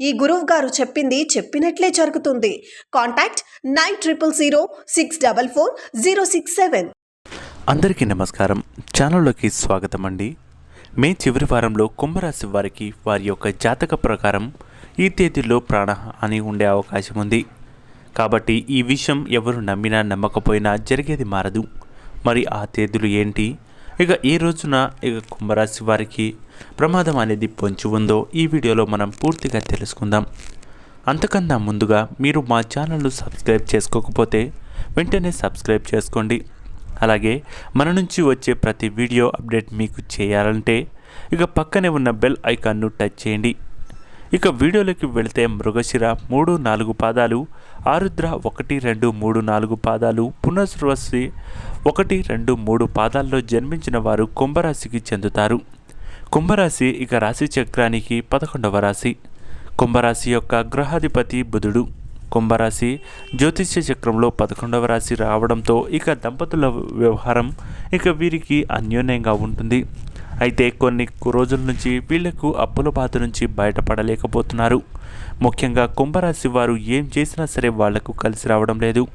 ఈ గురువు గారు చెప్పింది చెప్పినట్లే జరుగుతుంది. Contact nine triple zero six double four zero six seven. అందరికీ నమస్కారం. ఛానల్లోకి స్వాగతం అండి మే చివరి వారంలో కుంభరాశి వారికి వారి యొక్క జాతక ప్రకారం ఈ తేదీలో ప్రాణహాని ఉండే అవకాశం ఉంది. కాబట్టి ఈ విషయం ఎవరు నమ్మినా నమ్మకపోయినా జరిగేది మారదు. మరి ఆ తేదీలు ఏంటి? ఇక ఈ రోజున ఇక కుంభరాశి వారికి ప్రమాదం అనేది పొంచి ఉందో ఈ వీడియోలో మనం పూర్తిగా తెలుసుకుందాం. అంతకన్నా ముందుగా మీరు మా ఛానల్ను సబ్స్క్రైబ్ చేసుకోకపోతే వెంటనే సబ్స్క్రైబ్ చేసుకోండి. అలాగే మన నుంచి వచ్చే ప్రతి వీడియో అప్డేట్ మీకు చేయాలంటే ఇక పక్కనే ఉన్న బెల్ ఐకాన్ను టచ్ చేయండి. ఇక వీడియోలోకి వెళితే మృగశిర మూడు నాలుగు పాదాలు ఆరుద్ర ఒకటి రెండు మూడు నాలుగు పాదాలు పునఃస్రవస్సి ఒకటి రెండు మూడు పాదాల్లో జన్మించిన వారు కుంభరాశికి చెందుతారు. కుంభరాశి ఇక రాశి చక్రానికి పదకొండవ రాశి. కుంభరాశి యొక్క గ్రహాధిపతి బుధుడు. కుంభరాశి జ్యోతిష్య చక్రంలో పదకొండవ రాశి రావడంతో ఇక దంపతుల వ్యవహారం ఇక వీరికి అన్యోన్యంగా ఉంటుంది. అయితే కొన్ని రోజుల నుంచి వీళ్ళకు అప్పుల బాధ నుంచి బయటపడలేకపోతున్నారు. ముఖ్యంగా కుంభరాశి వారు ఏం చేసినా సరే వాళ్ళకు కలిసి రావడం లేదు.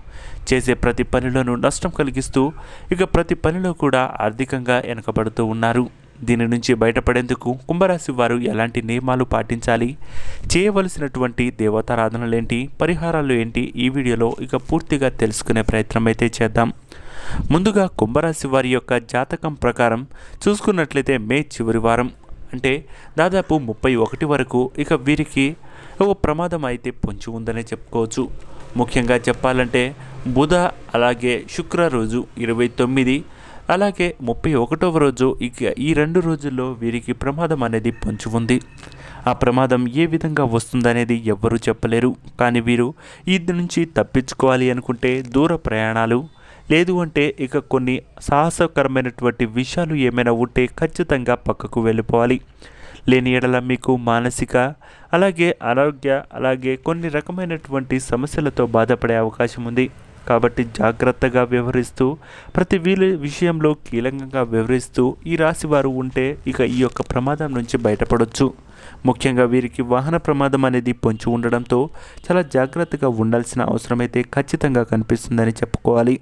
చేసే ప్రతి పనిలోనూ నష్టం కలిగిస్తూ ఇక ప్రతి పనిలో కూడా ఆర్థికంగా వెనకబడుతూ ఉన్నారు. దీని నుంచి బయటపడేందుకు కుంభరాశి వారు ఎలాంటి నియమాలు పాటించాలి? చేయవలసినటువంటి దేవతారాధనలేంటి పరిహారాలు ఏంటి? ఈ వీడియోలో ఇక పూర్తిగా తెలుసుకునే ప్రయత్నం అయితే చేద్దాం. ముందుగా కుంభరాశి వారి యొక్క జాతకం ప్రకారం చూసుకున్నట్లయితే మే చివరి వారం. అంటే దాదాపు ముప్పై ఒకటి వరకు ఇక వీరికి ఓ ప్రమాదం అయితే పొంచి ఉందనే చెప్పుకోవచ్చు. ముఖ్యంగా చెప్పాలంటే బుధ అలాగే శుక్ర రోజు ఇరవై తొమ్మిది అలాగే ముప్పై ఒకటవ రోజు ఇక ఈ రెండు రోజుల్లో వీరికి ప్రమాదం అనేది పొంచి ఉంది. ఆ ప్రమాదం ఏ విధంగా వస్తుందనేది ఎవ్వరూ చెప్పలేరు. కానీ వీరు ఇది నుంచి తప్పించుకోవాలి అనుకుంటే దూర ప్రయాణాలు లేదు అంటే ఇక కొన్ని సాహసకరమైనటువంటి విషయాలు ఏమైనా ఉంటే ఖచ్చితంగా పక్కకు వెళ్ళిపోవాలి. లేని ఎడల మీకు మానసిక అలాగే ఆరోగ్య అలాగే కొన్ని రకమైనటువంటి సమస్యలతో బాధపడే అవకాశం ఉంది. కాబట్టి జాగ్రత్తగా వ్యవహరిస్తూ ప్రతి వీలు విషయంలో కీలకంగా వ్యవహరిస్తూ ఈ రాశి వారు ఉంటే ఇక ఈ యొక్క ప్రమాదం నుంచి బయటపడవచ్చు ముఖ్యంగా వీరికి వాహన ప్రమాదం అనేది పొంచి ఉండడంతో చాలా జాగ్రత్తగా ఉండాల్సిన అవసరమైతే ఖచ్చితంగా కనిపిస్తుందని చెప్పుకోవాలి.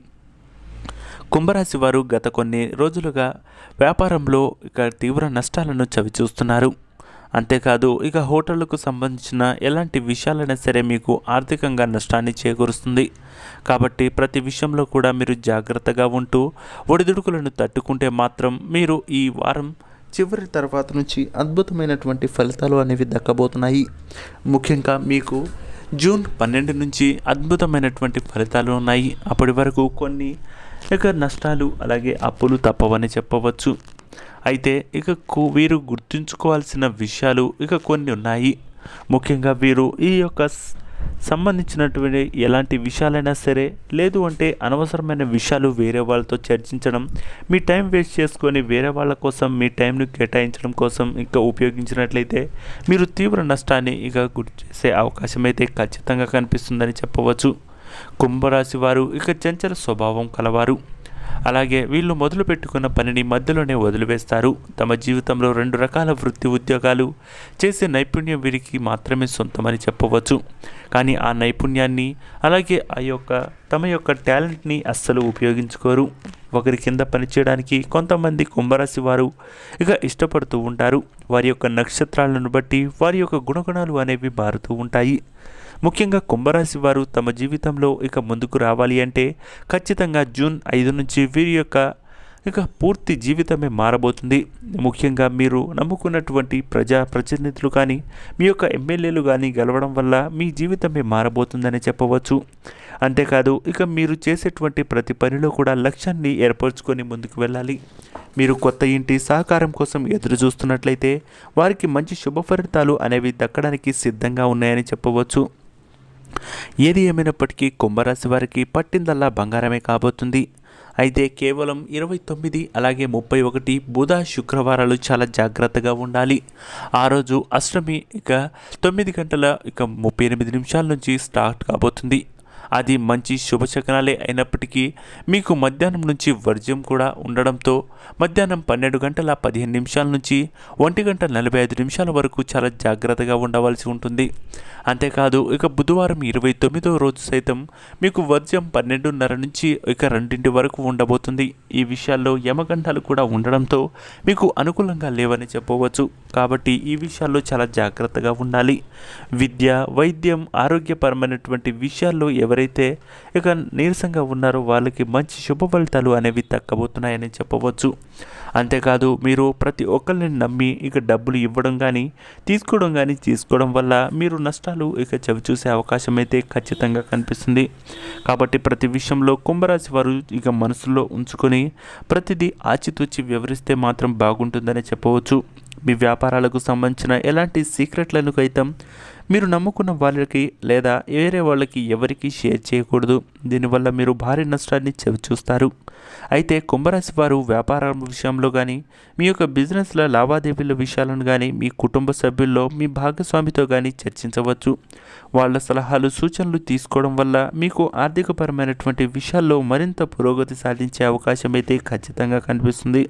కుంభరాశి వారు గత కొన్ని రోజులుగా వ్యాపారంలో ఇక తీవ్ర నష్టాలను చవిచూస్తున్నారు. అంతేకాదు ఇక హోటళ్ళకు సంబంధించిన ఎలాంటి విషయాలైనా సరే మీకు ఆర్థికంగా నష్టాన్ని చేకూరుస్తుంది. కాబట్టి ప్రతి విషయంలో కూడా మీరు జాగ్రత్తగా ఉంటూ ఒడిదుడుకులను తట్టుకుంటే మాత్రం మీరు ఈ వారం చివరి తర్వాత నుంచి అద్భుతమైనటువంటి ఫలితాలు అనేవి దక్కబోతున్నాయి. ముఖ్యంగా మీకు జూన్ పన్నెండు నుంచి అద్భుతమైనటువంటి ఫలితాలు ఉన్నాయి. అప్పటి వరకు కొన్ని ఇక నష్టాలు అలాగే అప్పులు తప్పవని చెప్పవచ్చు. అయితే ఇక కు- వీరు గుర్తుంచుకోవాల్సిన విషయాలు ఇక కొన్ని ఉన్నాయి. ముఖ్యంగా వీరు ఈ యొక్క సంబంధించినటువంటి ఎలాంటి విషయాలైనా సరే లేదు అంటే అనవసరమైన విషయాలు వేరే వాళ్ళతో చర్చించడం మీ టైం వేస్ట్ చేసుకొని వేరే వాళ్ళ కోసం మీ టైంను కేటాయించడం కోసం ఇంకా ఉపయోగించినట్లయితే మీరు తీవ్ర నష్టాన్ని ఇక గుర్తు చేసే అవకాశం అయితే ఖచ్చితంగా కనిపిస్తుందని చెప్పవచ్చు. కుంభరాశి వారు ఇక చంచల స్వభావం కలవారు. అలాగే వీళ్ళు మొదలు పెట్టుకున్న పనిని మధ్యలోనే వదిలివేస్తారు. తమ జీవితంలో రెండు రకాల వృత్తి ఉద్యోగాలు చేసే నైపుణ్యం వీరికి మాత్రమే సొంతమని చెప్పవచ్చు. కానీ ఆ నైపుణ్యాన్ని అలాగే ఆ యొక్క తమ యొక్క టాలెంట్ని అస్సలు ఉపయోగించుకోరు. ఒకరి కింద పనిచేయడానికి కొంతమంది కుంభరాశి వారు ఇక ఇష్టపడుతూ ఉంటారు. వారి యొక్క నక్షత్రాలను బట్టి వారి యొక్క గుణగుణాలు అనేవి మారుతూ ఉంటాయి. ముఖ్యంగా కుంభరాశి వారు తమ జీవితంలో ఇక ముందుకు రావాలి అంటే ఖచ్చితంగా జూన్ ఐదు నుంచి వీరి యొక్క ఇక పూర్తి జీవితమే మారబోతుంది. ముఖ్యంగా మీరు నమ్ముకున్నటువంటి ప్రజా ప్రతినిధులు కానీ మీ యొక్క ఎమ్మెల్యేలు కానీ గెలవడం వల్ల మీ జీవితమే మారబోతుందని చెప్పవచ్చు. అంతేకాదు ఇక మీరు చేసేటువంటి ప్రతి పనిలో కూడా లక్ష్యాన్ని ఏర్పరచుకొని ముందుకు వెళ్ళాలి. మీరు కొత్త ఇంటి సహకారం కోసం ఎదురు చూస్తున్నట్లయితే వారికి మంచి శుభ ఫలితాలు అనేవి దక్కడానికి సిద్ధంగా ఉన్నాయని చెప్పవచ్చు. ఏది ఏమైనప్పటికీ కుంభరాశి వారికి పట్టిందల్లా బంగారమే కాబోతుంది. అయితే కేవలం ఇరవై తొమ్మిది అలాగే ముప్పై ఒకటి బుధ శుక్రవారాలు చాలా జాగ్రత్తగా ఉండాలి. ఆ రోజు అష్టమి ఇక తొమ్మిది గంటల ఇక ముప్పై ఎనిమిది నిమిషాల నుంచి స్టార్ట్ కాబోతుంది. అది మంచి శుభశకనాలే అయినప్పటికీ మీకు మధ్యాహ్నం నుంచి వర్జ్యం కూడా ఉండడంతో మధ్యాహ్నం పన్నెండు గంటల పదిహేను నిమిషాల నుంచి ఒంటి గంట నలభై ఐదు నిమిషాల వరకు చాలా జాగ్రత్తగా ఉండవలసి ఉంటుంది. అంతేకాదు ఇక బుధవారం ఇరవై తొమ్మిదో రోజు సైతం మీకు వర్జ్యం పన్నెండున్నర నుంచి ఇక రెండింటి వరకు ఉండబోతుంది. ఈ విషయాల్లో యమగంఠాలు కూడా ఉండడంతో మీకు అనుకూలంగా లేవని చెప్పవచ్చు. కాబట్టి ఈ విషయాల్లో చాలా జాగ్రత్తగా ఉండాలి. విద్య వైద్యం ఆరోగ్యపరమైనటువంటి విషయాల్లో ఎవరైతే ఇక నీరసంగా ఉన్నారో వాళ్ళకి మంచి శుభ ఫలితాలు అనేవి తక్కబోతున్నాయని చెప్పవచ్చు. అంతేకాదు మీరు ప్రతి ఒక్కరిని నమ్మి ఇక డబ్బులు ఇవ్వడం కానీ తీసుకోవడం కానీ తీసుకోవడం వల్ల మీరు నష్టాలు ఇక చవి చూసే అవకాశం అయితే ఖచ్చితంగా కనిపిస్తుంది. కాబట్టి ప్రతి విషయంలో కుంభరాశి వారు ఇక మనసులో ఉంచుకొని ప్రతిదీ ఆచితూచి వివరిస్తే మాత్రం బాగుంటుందని చెప్పవచ్చు. మీ వ్యాపారాలకు సంబంధించిన ఎలాంటి సీక్రెట్లను సైతం మీరు నమ్ముకున్న వాళ్ళకి లేదా వేరే వాళ్ళకి ఎవరికి షేర్ చేయకూడదు. దీనివల్ల మీరు భారీ నష్టాన్ని చవి చూస్తారు. అయితే కుంభరాశి వారు వ్యాపారం విషయంలో కానీ మీ యొక్క బిజినెస్ల లావాదేవీల విషయాలను కానీ మీ కుటుంబ సభ్యుల్లో మీ భాగస్వామితో కానీ చర్చించవచ్చు. వాళ్ళ సలహాలు సూచనలు తీసుకోవడం వల్ల మీకు ఆర్థికపరమైనటువంటి విషయాల్లో మరింత పురోగతి సాధించే అవకాశం అయితే ఖచ్చితంగా కనిపిస్తుంది.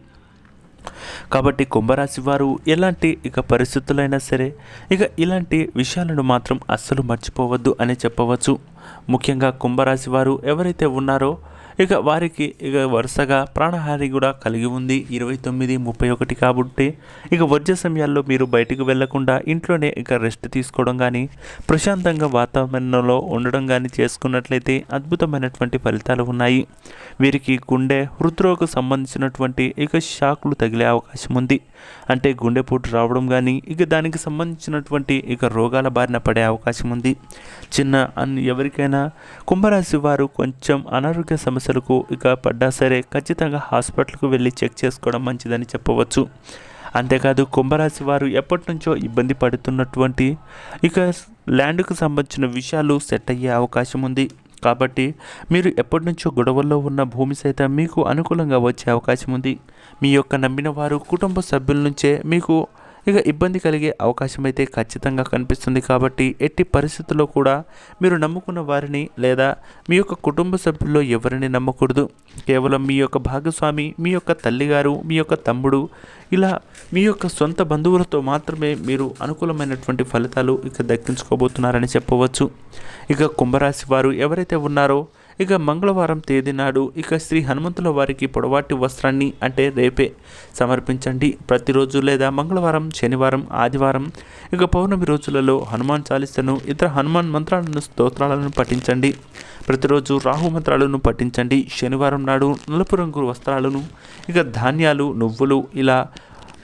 కాబట్టి కుంభరాశి వారు ఎలాంటి ఇక పరిస్థితులైనా సరే ఇక ఇలాంటి విషయాలను మాత్రం అస్సలు మర్చిపోవద్దు అని చెప్పవచ్చు. ముఖ్యంగా కుంభరాశి వారు ఎవరైతే ఉన్నారో ఇక వారికి ఇక వరుసగా ప్రాణహాని కూడా కలిగి ఉంది. ఇరవై తొమ్మిది ముప్పై ఒకటి కాబట్టి ఇక వర్జ సమయాల్లో మీరు బయటకు వెళ్ళకుండా ఇంట్లోనే ఇక రెస్ట్ తీసుకోవడం కానీ ప్రశాంతంగా వాతావరణంలో ఉండడం కానీ చేసుకున్నట్లయితే అద్భుతమైనటువంటి ఫలితాలు ఉన్నాయి. వీరికి గుండె హృద్రోగకు సంబంధించినటువంటి ఇక షాకులు తగిలే అవకాశం ఉంది. అంటే గుండెపోటు రావడం కానీ ఇక దానికి సంబంధించినటువంటి ఇక రోగాల బారిన పడే అవకాశం ఉంది. చిన్న అన్ ఎవరికైనా కుంభరాశి వారు కొంచెం అనారోగ్య సమస్య సమస్యలకు ఇక పడ్డా సరే ఖచ్చితంగా హాస్పిటల్కు వెళ్ళి చెక్ చేసుకోవడం మంచిదని చెప్పవచ్చు. అంతేకాదు కుంభరాశి వారు ఎప్పటి నుంచో ఇబ్బంది పడుతున్నటువంటి ఇక ల్యాండ్కు సంబంధించిన విషయాలు సెట్ అయ్యే అవకాశం ఉంది. కాబట్టి మీరు ఎప్పటి నుంచో గొడవల్లో ఉన్న భూమి సైతం మీకు అనుకూలంగా వచ్చే అవకాశం ఉంది. మీ యొక్క నమ్మిన వారు కుటుంబ సభ్యుల నుంచే మీకు ఇక ఇబ్బంది కలిగే అవకాశం అయితే ఖచ్చితంగా కనిపిస్తుంది కాబట్టి ఎట్టి పరిస్థితుల్లో కూడా మీరు నమ్ముకున్న వారిని లేదా మీ యొక్క కుటుంబ సభ్యుల్లో ఎవరిని నమ్మకూడదు. కేవలం మీ యొక్క భాగస్వామి మీ యొక్క తల్లిగారు మీ యొక్క తమ్ముడు ఇలా మీ యొక్క సొంత బంధువులతో మాత్రమే మీరు అనుకూలమైనటువంటి ఫలితాలు ఇక దక్కించుకోబోతున్నారని చెప్పవచ్చు. ఇక కుంభరాశి వారు ఎవరైతే ఉన్నారో ఇక మంగళవారం తేదీ నాడు ఇక శ్రీ హనుమంతుల వారికి పొడవాటి వస్త్రాన్ని అంటే రేపే సమర్పించండి. ప్రతిరోజు లేదా మంగళవారం శనివారం ఆదివారం ఇక పౌర్ణమి రోజులలో హనుమాన్ చాలీసను ఇతర హనుమాన్ మంత్రాలను స్తోత్రాలను పఠించండి. ప్రతిరోజు రాహు మంత్రాలను పఠించండి. శనివారం నాడు నలుపు రంగు వస్త్రాలను ఇక ధాన్యాలు నువ్వులు ఇలా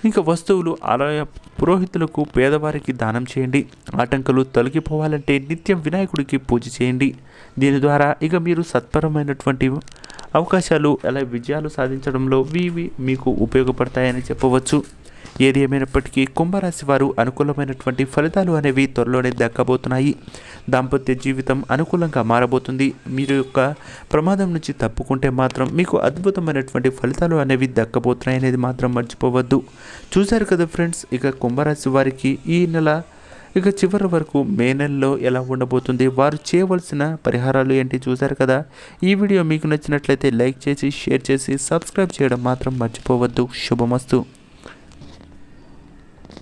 ఇంకా వస్తువులు ఆలయ పురోహితులకు పేదవారికి దానం చేయండి. ఆటంకాలు తొలగిపోవాలంటే నిత్యం వినాయకుడికి పూజ చేయండి. దీని ద్వారా ఇక మీరు సత్పరమైనటువంటి అవకాశాలు అలా విజయాలు సాధించడంలో ఇవి మీకు ఉపయోగపడతాయని చెప్పవచ్చు. ఏది ఏమైనప్పటికీ కుంభరాశి వారు అనుకూలమైనటువంటి ఫలితాలు అనేవి త్వరలోనే దక్కబోతున్నాయి. దాంపత్య జీవితం అనుకూలంగా మారబోతుంది. మీరు యొక్క ప్రమాదం నుంచి తప్పుకుంటే మాత్రం మీకు అద్భుతమైనటువంటి ఫలితాలు అనేవి దక్కబోతున్నాయి అనేది మాత్రం మర్చిపోవద్దు. చూశారు కదా ఫ్రెండ్స్ ఇక కుంభరాశి వారికి ఈ నెల ఇక చివరి వరకు మే నెలలో ఎలా ఉండబోతుంది? వారు చేయవలసిన పరిహారాలు ఏంటి చూశారు కదా? ఈ వీడియో మీకు నచ్చినట్లయితే లైక్ చేసి షేర్ చేసి సబ్స్క్రైబ్ చేయడం మాత్రం మర్చిపోవద్దు. శుభమస్తు.